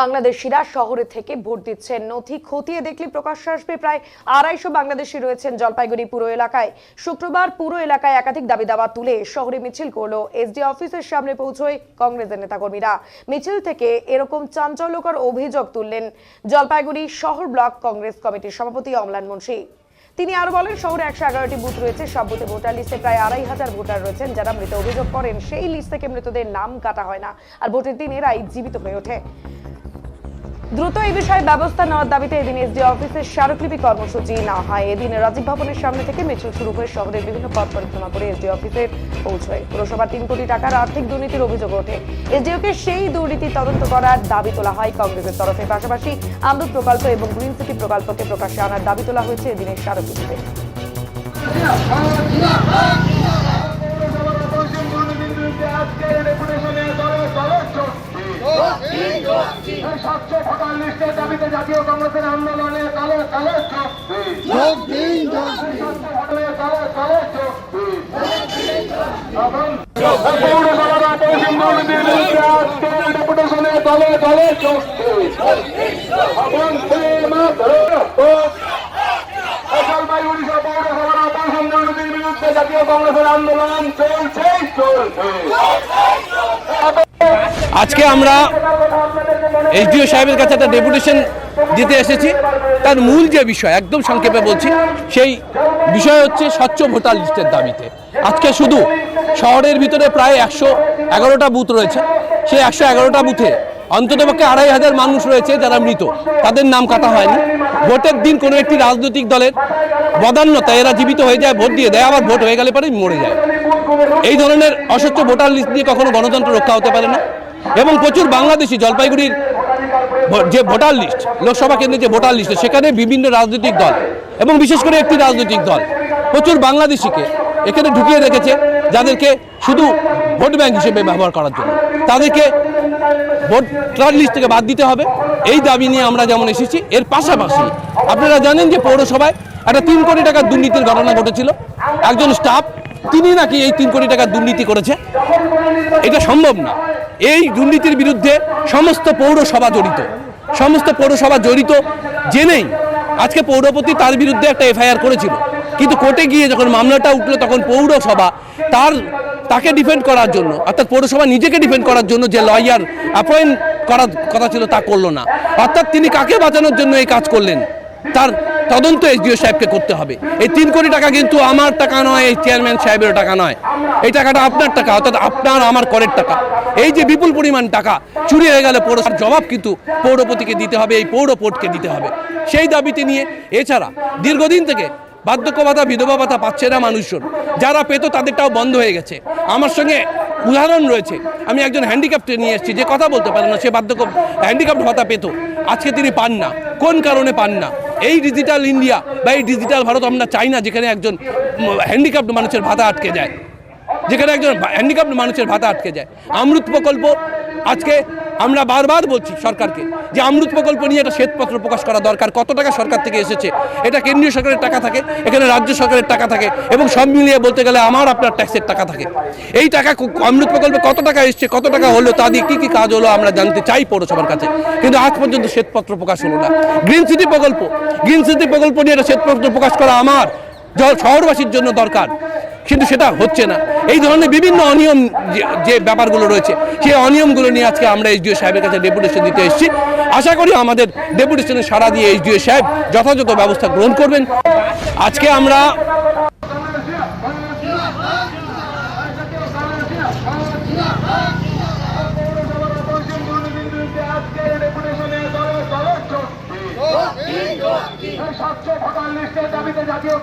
বাংলাদেশিরা শহরে থেকে ভোট দিচ্ছেন। নথি খতিয়ে দেখলে প্রকাশ্যে আসবে প্রায় আড়াইশো বাংলাদেশি রয়েছেন জলপাইগুড়ি পুরো এলাকায়। শুক্রবার পুরো এলাকায় একাধিক দাবি দাবা তুলে শহরে মিছিল করল এসডি অফিসের সামনে পৌঁছয় কংগ্রেসের নেতাকর্মীরা। মিছিল থেকে এরকম চাঞ্চল্যকর অভিযোগ তুললেন জলপাইগুড়ি শহর ব্লক কংগ্রেস কমিটির সভাপতি অমলান মুন্সি। তিনি আরও বলেন, শহরে একশো এগারোটি বুথ রয়েছে, সব বুথে ভোটার লিস্টে প্রায় আড়াই হাজার ভোটার রয়েছেন যারা মৃত অভিযোগ করেন। সেই লিস্ট থেকে মৃতদের নাম কাটা হয় না, আর ভোটের দিন এরাই জীবিত হয়ে ওঠে। দ্রুত এই বিষয়ে ব্যবস্থা নেওয়ার দাবিতে এদিন এসডি অফিসের স্মারকলিপি কর্মসূচি না হয়। এদিন রাজীব ভবনের সামনে থেকে মিছিল শুরু হয়ে শহরের বিভিন্ন পথ পরিক্রমা করে এসডি অফিসে পৌঁছয়। পুরসভা তিন কোটি টাকার আর্থিক দুর্নীতির অভিযোগ ওঠে। এসডিওকে সেই দুর্নীতি তদন্ত করার দাবি তোলা হয় কংগ্রেসের তরফে। পাশাপাশি আমরুত প্রকল্প এবং গ্রিন সিটি প্রকল্পকে প্রকাশ্যে আনার দাবি তোলা হয়েছে এদিনের স্মারকলিপিতে। জাতীয় কংগ্রেসের আন্দোলনে কালো কালো কালো কালো পৌরসভার আজকের ডেপুটেশনে দলে দলে জলপাইগুড়ি জাতীয় কংগ্রেসের আন্দোলন চলছেই চলছে। আজকে আমরা এসডিও সাহেবের কাছে একটা ডেপুটেশন দিতে এসেছি। তার মূল যে বিষয়, একদম সংক্ষেপে বলছি, সেই বিষয় হচ্ছে স্বচ্ছ ভোটার লিস্টের দাবিতে। আজকে শুধু শহরের ভিতরে প্রায় একশো এগারোটা বুথ রয়েছে। সেই একশো এগারোটা বুথে অন্ততপক্ষে আড়াই হাজার মানুষ রয়েছে যারা মৃত। তাদের নাম কাটা হয়নি। ভোটের দিন কোনো একটি রাজনৈতিক দলের বদান্যতা এরা জীবিত হয়ে যায়, ভোট দিয়ে দেয়, আবার ভোট হয়ে গেলে পরে মরে যায়। এই ধরনের অস্বচ্ছ ভোটার লিস্ট দিয়ে কখনো গণতন্ত্র রক্ষা হতে পারে না। এবং প্রচুর বাংলাদেশি জলপাইগুড়ির যে ভোটার লিস্ট, লোকসভা কেন্দ্রের যে ভোটার লিস্ট, সেখানে বিভিন্ন রাজনৈতিক দল এবং বিশেষ করে একটি রাজনৈতিক দল প্রচুর বাংলাদেশিকে এখানে ঢুকিয়ে রেখেছে যাদেরকে শুধু ভোট ব্যাংক হিসেবে ব্যবহার করার জন্য। তাদেরকে ভোটার লিস্ট থেকে বাদ দিতে হবে। এই দাবি নিয়ে আমরা যেমন এসেছি, এর পাশাপাশি আপনারা জানেন যে পৌরসভায় একটা তিন কোটি টাকার দুর্নীতির ঘটনা ঘটেছিল। একজন স্টাফ, তিনি নাকি এই তিন কোটি টাকার দুর্নীতি করেছে। এটা সম্ভব না। এই দুর্নীতির বিরুদ্ধে সমস্ত পৌরসভা জড়িত। সমস্ত পৌরসভা জড়িত জেনেই আজকে পৌরপতি তার বিরুদ্ধে একটা এফআইআর করেছিল। কিন্তু কোর্টে গিয়ে যখন মামলাটা উঠল, তখন পৌরসভা তার, তাকে ডিফেন্ড করার জন্য, অর্থাৎ পৌরসভা নিজেকে ডিফেন্ড করার জন্য যে লয়ার অ্যাপয়েন্ট করার কথা ছিল তা করল না। অর্থাৎ তিনি কাকে বাঁচানোর জন্য এই কাজ করলেন? তার তদন্ত এসডিও সাহেবকে করতে হবে। এই তিন কোটি টাকা কিন্তু আমার টাকা নয়, এই চেয়ারম্যান সাহেবের টাকা নয়। এই টাকাটা আপনার টাকা, অর্থাৎ আপনার আমার করের টাকা। এই যে বিপুল পরিমাণ টাকা চুরি হয়ে গেলে পৌরসভার জবাব কিন্তু পৌরপতিকে দিতে হবে, এই পৌর পোর্টকে দিতে হবে। সেই দাবিতে নিয়ে এছাড়া দীর্ঘদিন থেকে বার্ধক্য ভাতা বিধবা ভাতা পাচ্ছে না মানুষজন। যারা পেতো তাদেরটাও বন্ধ হয়ে গেছে। আমার সঙ্গে উদাহরণ রয়েছে। আমি একজন হ্যান্ডিক্যাপ্টে নিয়ে এসেছি, যে কথা বলতে পারে না, সে বার্ধক্য, হ্যান্ডিক্যাপ্ট ভাতা পেত। আজকে তিনি পান না। কোন কারণে পান না? এই ডিজিটাল ইন্ডিয়া বা এই ডিজিটাল ভারত, আমরা চাই না যেখানে একজন হ্যান্ডিক্যাপ্ট মানুষের ভাতা আটকে যায়। যেখানে একজন হ্যান্ডিক্যাপ্ট মানুষের ভাতা আটকে যায়। অমৃত প্রকল্প আজকে আমরা বারবার বলছি সরকারকে যে অমৃত প্রকল্প নিয়ে একটা শ্বেতপত্র প্রকাশ করা দরকার। কত টাকা সরকার থেকে এসেছে? এটা কেন্দ্রীয় সরকারের টাকা থাকে, এখানে রাজ্য সরকারের টাকা থাকে এবং সব মিলিয়ে বলতে গেলে আমার আপনার ট্যাক্সের টাকা থাকে। এই টাকা অমৃত প্রকল্পে কত টাকা এসছে, কত টাকা হলো, তা দিয়ে কী কী কাজ হলো আমরা জানতে চাই পৌরসভার কাছে। কিন্তু আজ পর্যন্ত শ্বেতপত্র প্রকাশ হলো না। গ্রিন সিটি প্রকল্প, গ্রিন সিটি প্রকল্প নিয়ে একটা শ্বেতপত্র প্রকাশ করা আমার জ- শহরবাসীর জন্য দরকার। কিন্তু সেটা হচ্ছে না। এই ধরনের বিভিন্ন অনিয়ম যে- ব্যাপারগুলো রয়েছে, সেই অনিয়মগুলো নিয়ে আজকে আমরা এসডিও সাহেবের কাছে ডেপুটেশন দিতে এসেছি। আশা করি আমাদের ডেপুটেশনে সাড়া দিয়ে এসডিও সাহেব যথাযথ ব্যবস্থা গ্রহণ করবেন। আজকে আমরা স্বচ্ছ ভোটার লিস্টের দাবিতে জাতীয়